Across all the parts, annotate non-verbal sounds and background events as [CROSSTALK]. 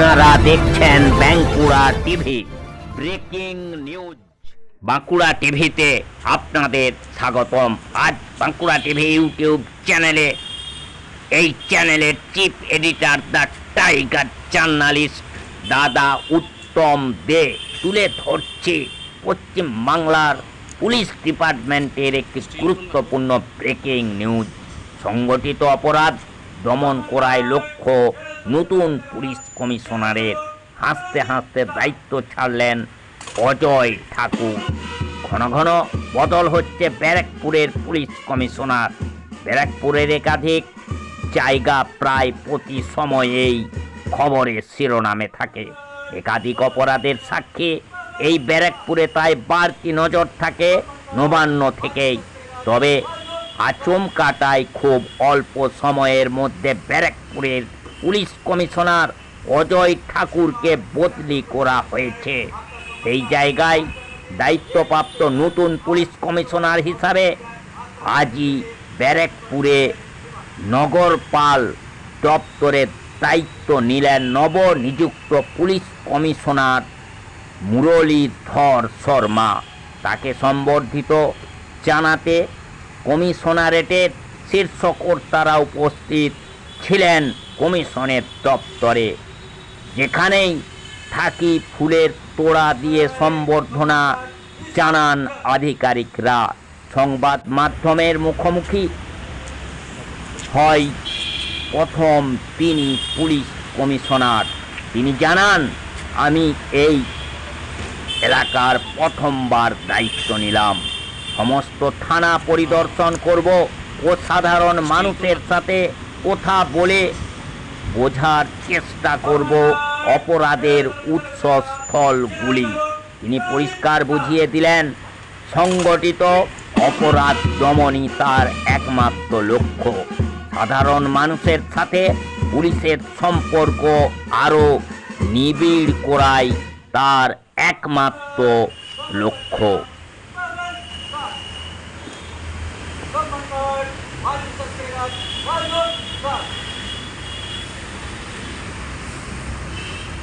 আপনারা দেখছেন Bankura TV. Breaking news. Bankura টিভিতে আপনাদের স্বাগতম। আজ বাঁকুড়া টিভি ইউটিউব চ্যানেলে, এই চ্যানেলের chief editor the tiger journalist দাদা উত্তম দে তুলে ধরছে পশ্চিম বাংলার পুলিশ ডিপার্টমেন্টের একটি গুরুত্বপূর্ণ ব্রেকিং নিউজ। সংগঠিত অপরাধ দমন করায় লক্ষ্য নতুন পুলিশ কমিশনারের হাসতে হাসতে দায়িত্ব ছাড়লেন অজয় ঠাকুর। ঘন ঘন বদল হচ্ছে ব্যারাকপুরের পুলিশ কমিশনার। ব্যারাকপুরের একাধিক জায়গা প্রায় প্রতি সময়েই খবরের শিরোনামে থাকে। একাধিক অপরাধের সাক্ষী এই ব্যারাকপুরে তাই বাড়তি নজর থাকে নবান্ন থেকেই। তবে আচমকাটায় খুব অল্প সময়ের মধ্যে ব্যারাকপুরের পুলিশ কমিশনার অজয় ঠাকুরকে বদলি করা হয়েছে। এই জায়গায় দায়িত্বপ্রাপ্ত নতুন পুলিশ কমিশনার হিসাবে আজই ব্যারাকপুরে নগরপাল দপ্তরের দায়িত্ব নিলেন নবনিযুক্ত পুলিশ কমিশনার মুরলীধর শর্মা। তাকে সম্বর্ধিত জানাতে কমিশনারেটের শীর্ষ কর্তারা উপস্থিত ছিলেন কমিশনের দপ্তরে, যেখানেই থাকি ফুলের তোড়া দিয়ে সম্বর্ধনা জানান আধিকারিকরা। সংবাদ মাধ্যমের মুখোমুখি হয় প্রথম তিনি পুলিশ কমিশনার। তিনি জানান, আমি এই এলাকার প্রথমবার দায়িত্ব নিলাম। সমস্ত থানা পরিদর্শন করব। ও সাধারণ মানুষের সাথে কথা বলে বোঝার চেষ্টা করব অপরাধের উৎসস্থলগুলি। তিনি পরিষ্কার বুঝিয়ে দিলেন, সংগঠিত অপরাধ দমনই তার একমাত্র লক্ষ্য। সাধারণ মানুষের সাথে পুলিশের সম্পর্ক আরও নিবিড় করাই তার একমাত্র লক্ষ্য।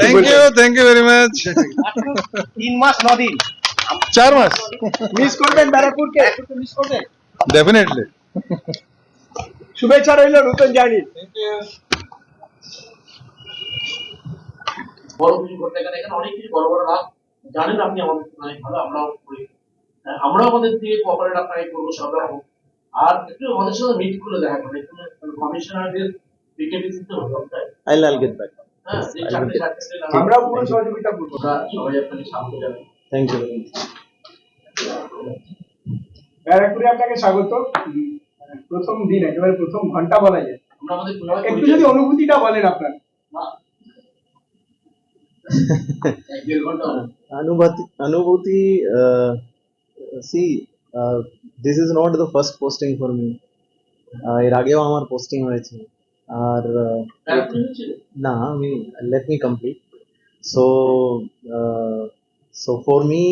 Thank you thank you very much তিন মাস নদিন চার মাস। মিস করবেন ব্যারাকপুরকে? মিস করবেন? ডেফিনেটলি শুভেচ্ছা রইল নতুন জার্নি বড় কিছু করতে গেলে এখানে অনেক কিছু বড় বড় লাভ জানেন আপনি আমাদের অনেক ভালো আমরাও করি। হ্যাঁ, আমরাও আমাদের দিকে কোঅপারেট আপনাকে করব সব রকম আর একটু আমাদের সাথে মিট করে দেখা করে। কমিশনারদের বিকেপিসি তো হবে তাই? আইল আইল গেট ব্যাক আমরাও পুরো সহযোগিতা করব। আমরা সবাই আপনাকে সামনে যাবেন থ্যাংক ইউ ব্যারাকপুরে আপনাকে স্বাগত। প্রথম দিন একেবারে প্রথম ঘণ্টা বলা যায়। আমরা একটু যদি অনুভূতিটা বলেন আপনার। [LAUGHS] এক দেড় ঘণ্টা হবে। Is not uh, first posting for. Uh, এর আগেও আমার পোস্টিং হয়েছে আর uh? না আমি let me complete so so for me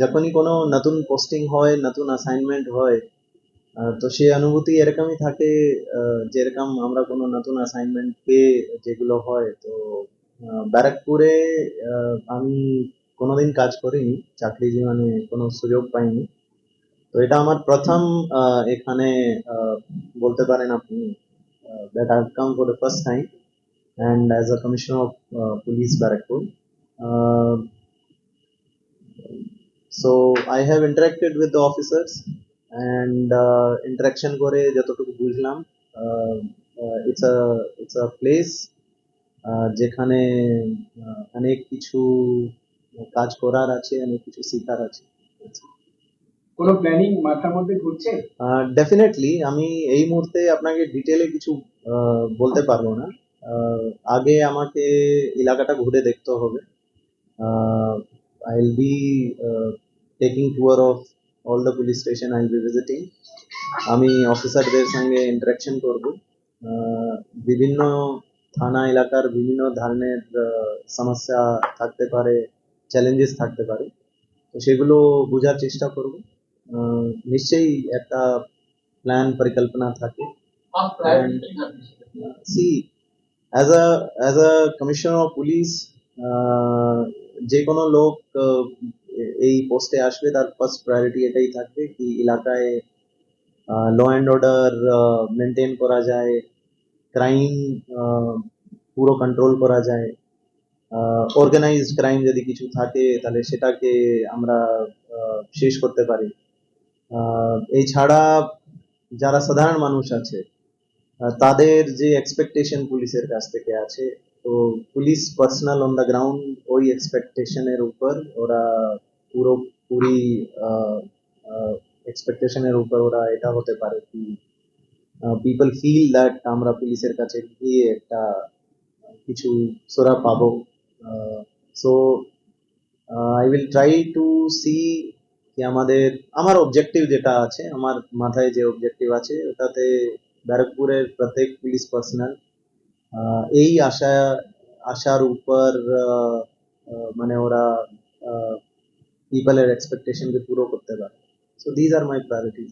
যখনই কোনো নতুন পোস্টিং হয় নতুন অ্যাসাইনমেন্ট হয় তো সেই অনুভূতি এরকমই থাকে আহ, যেরকম আমরা কোনো নতুন অ্যাসাইনমেন্ট পেয়ে যেগুলো হয় তো ব্যারাকপুরে আমি কোনোদিন কাজ করিনি চাকরি জীবনে কোনো সুযোগ পাইনি তো এটা আমার প্রথম এখানে বলতে পারেন আপনি that I come for the first time commissioner of uh, police Barakpur. Uh, so I have interacted with the officers and uh, interaction করে যতটুকু বুঝলাম uh, uh, a it's a place uh, যেখানে uh, অনেক কিছু কাজ করার আছে অনেক কিছু শেখার আছে। কোনো প্ল্যানিং মাথার মধ্যে ঘুরছে? ডেফিনেটলি আমি এই মুহূর্তে আপনাকে ডিটেলে কিছু বলতে পারব না। আগে আমাকে এলাকাটা ঘুরে দেখতে হবে। I will be taking tour of all the police station I be visiting আমি অফিসারদের সঙ্গে ইন্টারাকশন করব। বিভিন্ন থানা এলাকার বিভিন্ন ধরনের সমস্যা থাকতে পারে। চ্যালেঞ্জেস থাকতে পারে। তো সেগুলো বোঝার চেষ্টা করব। আহ, নিশ্চয়ই একটা প্ল্যান পরিকল্পনা থাকে। আর প্রায়োরিটি থাকবে সেটা। See as a as a commissioner of police যে কোনো লোক আহ, এই পোস্টে আসবে তার ফার্স্ট প্রায়োরিটি এটাই থাকবে কি এলাকায় ল অ্যান্ড অর্ডার মেনটেন করা যায় ক্রাইম পুরো কন্ট্রোল করা যায়। অর্গানাইজড ক্রাইম যদি কিছু থাকে তাহলে সেটাকে আমরা শেষ করতে পারি। আহ, এছাড়া যারা সাধারণ মানুষ আছে তাদের যে এক্সপেকটেশন পুলিশের কাছ থেকে আছে তো police personal on the ground ওই এক্সপেকটেশনের উপর ওরা পুরো পুরি এক্সপেকটেশনের উপর ওরা এটা হতে পারে কি পিপল ফিল দ্যাট আমরা পুলিশের কাছে গিয়ে একটা কিছু সোরা পাবো। So I will try to see কি আমাদের আমার অবজেক্টিভ যেটা আছে আমার মাথায় যে অবজেক্টিভ আছে ওটাতে ব্যারাকপুরের প্রত্যেক পুলিশ পার্সোনাল এই আশা আশার উপর আহ, আহ, মানে ওরা পিপলের এক্সপেকটেশনকে পুরো করতে পারে so these are my priorities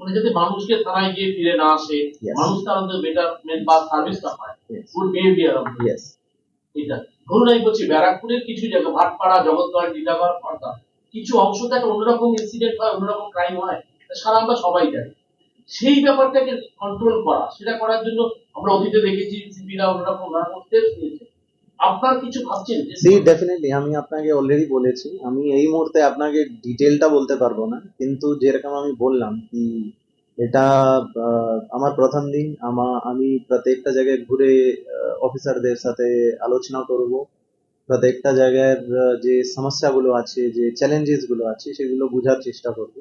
মানে যাতে মানুষকে থানায় গিয়ে ফিরে না আসে Yes. মানুষ তার মধ্যে বেটারমেন্ট বা সার্ভিসটা পায় গুড বিহেভিয়ার ইয়েস এটা ধরুন আমি ব্যারাকপুরের কিছু জায়গা, ভাটপাড়া টিটাগড় কিছু অংশ থেকে অন্যরকম ইনসিডেন্ট হয়, অন্যরকম ক্রাইম হয় সারা আমরা সবাই জানি। সেই ব্যাপারটাকে কন্ট্রোল করা, সেটা করার জন্য আমরা অতীতে দেখেছি সিপিরা অন্যরকম স্টেপস নিয়েছে। কিছু ভাবছেন? আমি আপনাকে অলরেডি বলেছি, আমি এই মুহূর্তে আপনাকে ডিটেলটা বলতে পারব না, কিন্তু যেরকম আমি বললাম, কি এটা আমার প্রথম দিন। আমা, আমি প্রত্যেকটা জায়গায় ঘুরে অফিসারদের সাথে আলোচনা করব। প্রত্যেকটা জায়গার যে সমস্যাগুলো আছে, যে চ্যালেঞ্জেসগুলো আছে, সেগুলো বোঝার চেষ্টা করব।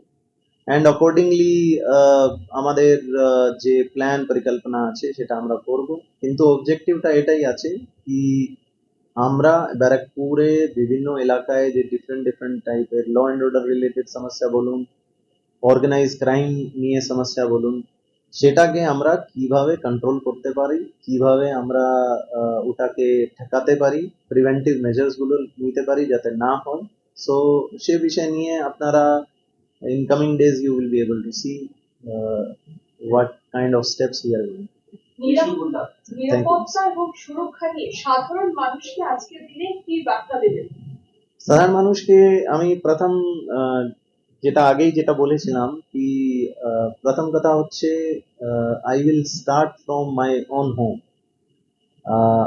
অ্যান্ড অকর্ডিংলি আমাদের যে প্ল্যান পরিকল্পনা আছে, সেটা আমরা করব। কিন্তু অবজেক্টিভটা এটাই আছে কি, আমরা ব্যারাকপুরে বিভিন্ন এলাকায় যে ডিফারেন্ট ডিফারেন্ট টাইপের ল অ্যান্ড অর্ডার রিলেটেড সমস্যা বলুন অর্গানাইজ ক্রাইম নিয়ে সমস্যা বলুন। সেটাকে আমরা কীভাবে কন্ট্রোল করতে পারি? কীভাবে আমরা আহ, ওটাকে ঠেকাতে পারি? প্রিভেন্টিভ মেজার্সগুলো নিতে পারি যাতে না হয়। সো সে বিষয় নিয়ে আপনারা in coming days you will be able to see what kind of steps we are going সুগুণটা নিরাপত্তা এবং সুরক্ষা নিয়ে সাধারণ মানুষকে আজকের দিনে কি বার্তা দেবেন? সাধারণ মানুষকে আমি প্রথম আহ, যেটা আগেই যেটা বলেছিলাম কি প্রথম কথা হচ্ছে I will start from my own home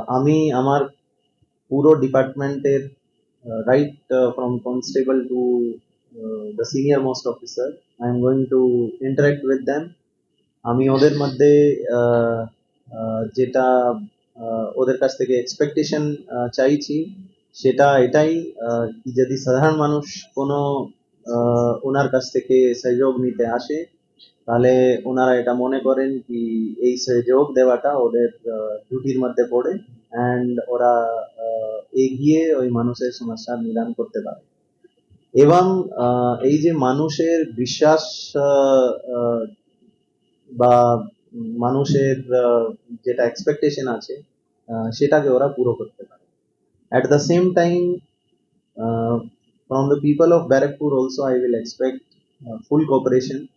আমি আমার পুরো ডিপার্টমেন্টের right from constable to the senior most officer I am going to interact with them আমি ওদের মধ্যে যেটা ওদের কাছ থেকে এক্সপেকটেশন চাইছি, সেটা এটাই যদি সাধারণ মানুষ কোনো ওনার কাছ থেকে সহযোগ নিতে আসে। তাহলে ওনারা এটা মনে করেন কি, এই সহযোগ দেওয়াটা ওদের ডিউটির মধ্যে পড়ে অ্যান্ড ওরা এগিয়ে ওই মানুষের সমস্যার নিদান করতে পারে। এবং এই যে মানুষের বিশ্বাস বা মানুষের যেটা এক্সপেকটেশন আছে সেটাকে ওরা পুরো করতে পারে। At the same time from the people of Barakpur also I will expect uh, full cooperation.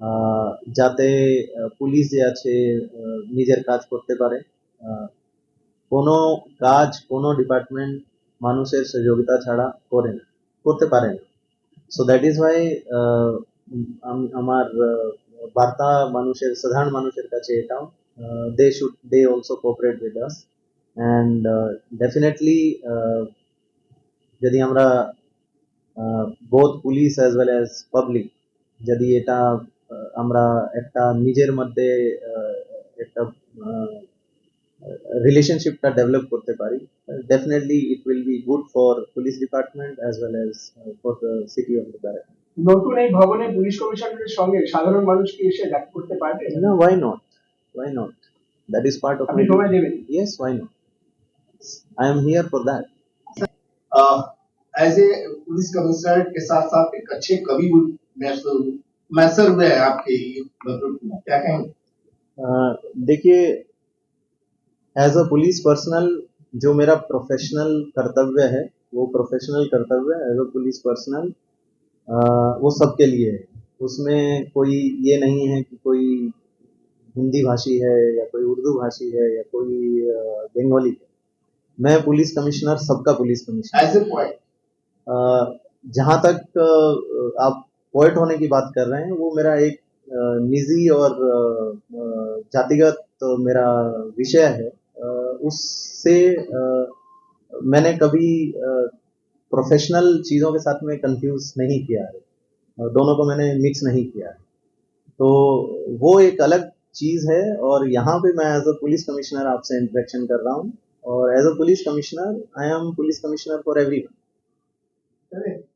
Uh, যাতে পুলিশ যে আছে uh, নিজের কাজ করতে পারে uh, কোনো কাজ কোনো ডিপার্টমেন্ট মানুষের সহযোগিতা ছাড়া করে না করতে পারে না সো দ্যাট ইজ ওয়াই আমার uh, বার্তা মানুষের সাধারণ মানুষের কাছে এটাও they should they also cooperate with us and definitely uh, যদি আমরা both police as well as public যদি এটা আমরা একটা নিজের মধ্যে আহ, একটা রিলেশনশিপটা ডেভেলপ করতে পারি definitely it will be good for police department as well as for the city of the barrack নতুন এই ভবনে পুলিশ কমিশনারের সঙ্গে সাধারণ মানুষ কি এসে দেখা করতে পারবে No, why not? Why not? That is part of আপনি সময় দেবেন Yes, why not? I am here for that. As a police commissioner के साथ साथ एक अच्छे कवि मैसर हुए हैं आपके क्या कहेंगे? देखिए एज अ पुलिस पर्सनल जो मेरा प्रोफेशनल कर्तव्य है वो प्रोफेशनल कर्तव्य एज अ पुलिस पर्सनल वो सबके लिए है। उसमें कोई ये नहीं है कि कोई हिंदी भाषी है या कोई उर्दू भाषी है या कोई बंगाली है। मैं पुलिस कमिश्नर सबका police commissioner as a point जहाँ तक आप पोएट होने की बात कर रहे हैं, वो मेरा एक निजी और जातिगत मेरा विषय है। उससे मैंने कभी प्रोफेशनल चीज़ों के साथ में कंफ्यूज नहीं किया है दोनों को मैंने मिक्स नहीं किया है। तो वो एक अलग चीज़ है और यहाँ पे मैं एज अ पुलिस कमिश्नर आपसे इंटरेक्शन कर रहा हूँ और as a police commissioner I am police commissioner for every 对。